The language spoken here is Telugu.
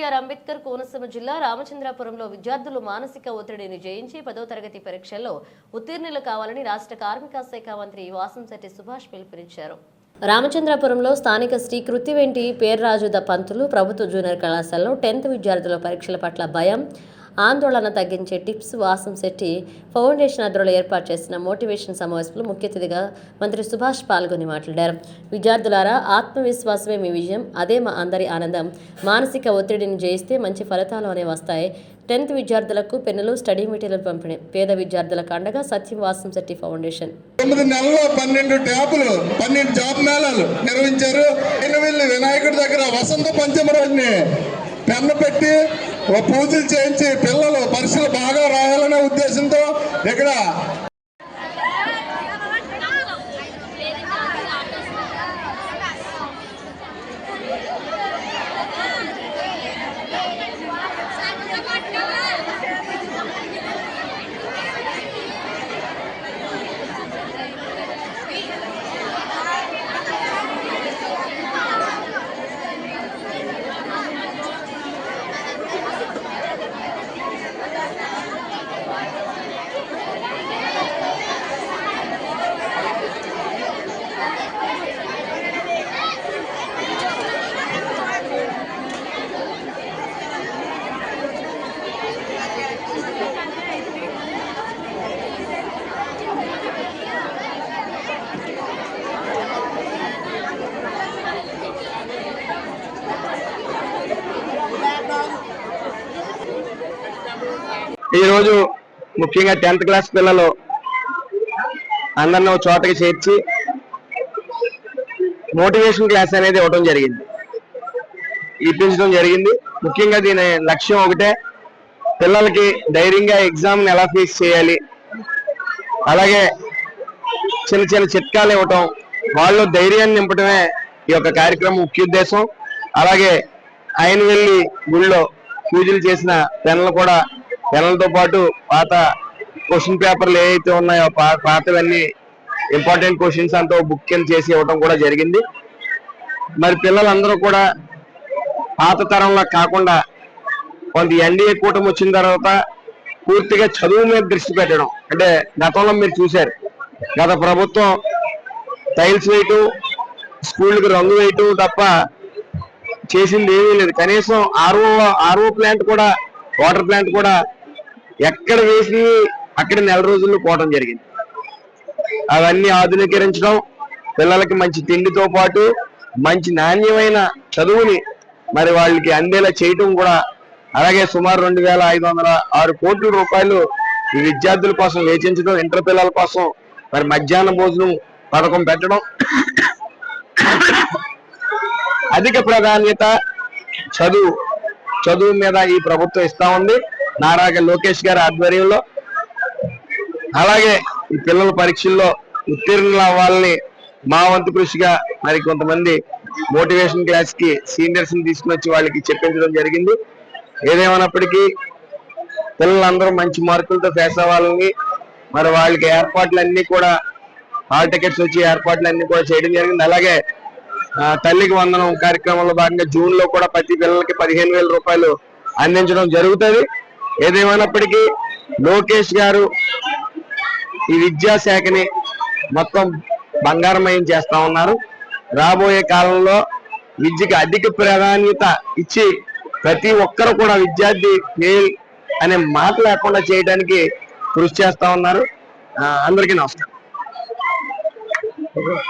బిఆర్ అంబేద్కర్ కోనసీమ జిల్లా రామచంద్రాపురంలో విద్యార్థులు మానసిక ఒత్తిడిని జయించి పదో తరగతి పరీక్షల్లో ఉత్తీర్ణులు కావాలని రాష్ట్ర కార్మిక శాఖ మంత్రి వాసంశెట్టి సుభాష్ పిలుపునిచ్చారు. రామచంద్రాపురంలో స్థానిక శ్రీ కృత్తివెంటి పేర్రాజుద పంతులు ప్రభుత్వ జూనియర్ కళాశాలలో టెన్త్ విద్యార్థుల పరీక్షల పట్ల భయం ఆందోళన తగ్గించే టిప్స్ వాసం శెట్టి ఫౌండేషన్ ఆధ్వర్యంలో ఏర్పాటు చేసిన మోటివేషన్ సమావేశంలో ముఖ్య అతిథిగా మంత్రి సుభాష్ పాల్గొని మాట్లాడారు. విద్యార్థులారా ఆత్మవిశ్వాసమే మీ విజయం అదే మా అందరి ఆనందం. మానసిక ఒత్తిడిని జయిస్తే మంచి ఫలితాలు అనేవి వస్తాయి. టెన్త్ విద్యార్థులకు పెన్నులు స్టడీ మెటీరియల్ పంపిణీ పేద విద్యార్థులకు అండగా సత్యం వాసం శెట్టి ఫౌండేషన్. తొమ్మిది నెలలో పన్నెండు ట్యాపులు పన్నెండు జాబ్ మేళాలు నిర్వహించారు. వినాయకుడి దగ్గర వసంత పంచమ రోజుని పెన్ను పెట్టి పూజలు చేయించి పిల్లలు పరీక్షలు బాగా రాయాలనే ఉద్దేశంతో ఇక్కడ ఈరోజు ముఖ్యంగా టెన్త్ క్లాస్ పిల్లలు అందరిని ఒక చోటకి చేర్చి మోటివేషన్ క్లాస్ అనేది ఇవ్వడం జరిగింది. ఇప్పించడం జరిగింది. ముఖ్యంగా దీని లక్ష్యం ఒకటే పిల్లలకి ధైర్యంగా ఎగ్జామ్ ఎలా ఫేస్ చేయాలి అలాగే చిన్న చిన్న చిట్కాలు ఇవ్వటం వాళ్ళు ధైర్యాన్ని నింపడమే ఈ యొక్క కార్యక్రమం ముఖ్య ఉద్దేశం. అలాగే ఆయన వెళ్ళి గుళ్ళో పూజలు చేసిన పెన్నులు కూడా పెన్నులతో పాటు పాత క్వశ్చన్ పేపర్లు ఏవైతే ఉన్నాయో పాతవన్నీ ఇంపార్టెంట్ క్వశ్చన్స్ అంతా బుక్ కింద చేసి ఇవ్వడం కూడా జరిగింది. మరి పిల్లలందరూ కూడా పాత తరంలో కాకుండా కొంత ఎన్డీఏ కూటమి వచ్చిన తర్వాత పూర్తిగా చదువు మీద దృష్టి పెట్టడం. అంటే గతంలో మీరు చూశారు గత ప్రభుత్వం టైల్స్ వేయటం స్కూళ్ళకి రంగు వేయటం తప్ప చేసింది ఏమీ లేదు. కనీసం ఆర్ఓ ఆర్ఓ ప్లాంట్ కూడా వాటర్ ప్లాంట్ కూడా ఎక్కడ వేసి అక్కడ నెల రోజుల్లో పోవడం జరిగింది. అవన్నీ ఆధునీకరించడం పిల్లలకి మంచి తిండితో పాటు మంచి నాణ్యమైన చదువుని మరి వాళ్ళకి అందేలా చేయటం కూడా అలాగే సుమారు రెండు వేల ఐదు వందల ఆరు కోట్ల రూపాయలు ఈ విద్యార్థుల కోసం వేచించడం ఇంటర్ పిల్లల కోసం మరి మధ్యాహ్న భోజనం పథకం పెట్టడం. అధిక ప్రాధాన్యత చదువు చదువు మీద ఈ ప్రభుత్వం ఇస్తా ఉంది. నారా లోకేష్ గారి ఆధ్వర్యంలో అలాగే ఈ పిల్లల పరీక్షల్లో ఉత్తీర్ణులు అవ్వాలని మా వంతు కృషిగా మరి కొంతమంది మోటివేషన్ క్లాస్కి సీనియర్స్ని తీసుకుని వచ్చి వాళ్ళకి చెప్పించడం జరిగింది. ఏదేమైనప్పటికీ పిల్లలందరూ మంచి మార్కులతో ఫేస్ అవ్వాలని మరి వాళ్ళకి ఏర్పాట్లన్నీ కూడా హాల్ టికెట్స్ వచ్చి ఏర్పాట్లన్నీ కూడా చేయడం జరిగింది. అలాగే ఆ, తల్లికి వందనం కార్యక్రమంలో భాగంగా జూన్లో కూడా ప్రతి పిల్లలకి పదిహేను వేల రూపాయలు అందించడం జరుగుతుంది. ఏదేమైనప్పటికీ లోకేష్ గారు ఈ విద్యాశాఖని మొత్తం బంగారమయం చేస్తా ఉన్నారు. రాబోయే కాలంలో విద్యకి అధిక ప్రాధాన్యత ఇచ్చి ప్రతి ఒక్కరు కూడా విద్యార్థి ఫెయిల్ అనే మాట లేకుండా చేయడానికి కృషి చేస్తా ఉన్నారు. అందరికీ నమస్కారం.